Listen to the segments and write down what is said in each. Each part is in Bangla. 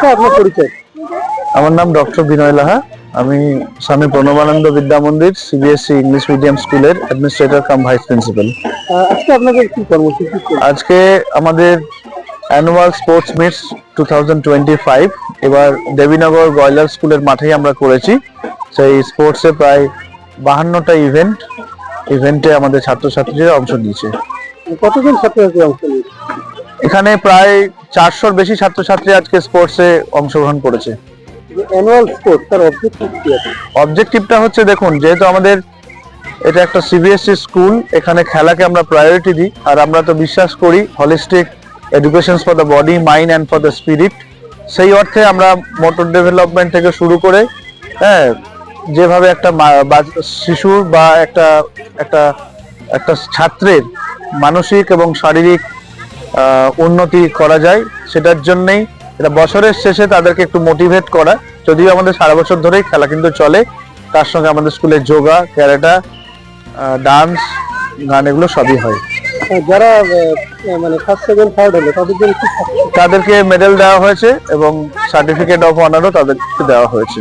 আপনার পরিচয়। আমার নাম ডক্টর বিনয় লাহা। আমি Swami Pranabananda Vidya Mandir CBSE English medium স্কুলের অ্যাডমিনিস্ট্রেটর কাম ভাইস প্রিন্সিপাল আজকে আপনাদের কি কর্মসূচি আজকে আমাদের annual sports meets two thousand twenty five এবার দেবীনগর গয়লার স্কুলের মাঠেই আমরা করেছি। সেই স্পোর্টসে প্রায় বাহান্নটা ইভেন্ট ইভেন্টে আমাদের ছাত্রছাত্রীরা অংশ নিয়েছে। কতজন ছাত্রছাত্রী অংশ নিয়েছে? এখানে প্রায় চারশোর বেশি ছাত্রছাত্রী আজকে স্পোর্টসে অংশগ্রহণ করেছে। অ্যানুয়াল স্পোর্ট তার অবজেক্টিভ কি আছে? অবজেক্টিভটা হচ্ছে দেখুন যেহেতু আমাদের এটা একটা সিবিএসসি স্কুল এখানে খেলাকে আমরা প্রায়োরিটি দিই আর আমরা তো বিশ্বাস করি holistic education for the body mind and for the spirit সেই অর্থে আমরা মোটর ডেভেলপমেন্ট থেকে শুরু করে হ্যাঁ যেভাবে একটা শিশুর বা একটা একটা একটা ছাত্রের মানসিক এবং শারীরিক উন্নতি করা যায় সেটার জন্যেই এটা বছরের শেষে তাদেরকে একটু মোটিভেট করা। যদিও আমাদের সারা বছর ধরেই খেলা কিন্তু চলে তার সঙ্গে আমাদের স্কুলে যোগা ক্যারেটা ডান্স গান এগুলো সবই হয়। আহ, যারা মানে ফার্স্ট সেকেন্ড থার্ড হলো তাদের জন্য তাদেরকে মেডেল দেওয়া হয়েছে এবং সার্টিফিকেট অফ অনারও তাদেরকে দেওয়া হয়েছে।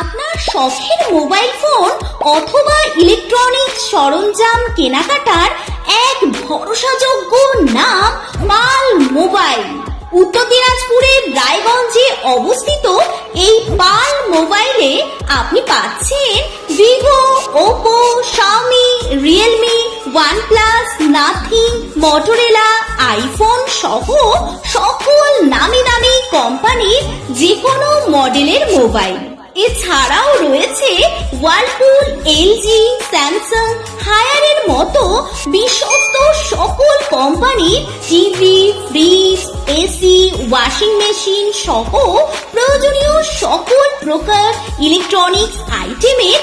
আপনার শখের মোবাইল ফোন অথবা ইলেকট্রনিক্স সরঞ্জাম কেনাকাটার এক ভরসাযোগ্য অবস্থিত এই পাল মোবাইলে আপনি পাচ্ছেন Vivo, Oppo, Xiaomi, Realme, OnePlus, Nothing, Motorola, iPhone সহ সকল নামি দামি কোম্পানির যে কোনো মডেলের মোবাইল। এছাড়াও রয়েছে ওয়ালপুল এলজি, স্যামসাং, হায়ারের মতো বিশ্বস্ত সকল কোম্পানির টিভি, ফ্রিজ ওয়াশিং মেশিন সহ প্রয়োজনীয় সকল প্রকার ইলেকট্রনিক্স আইটেমের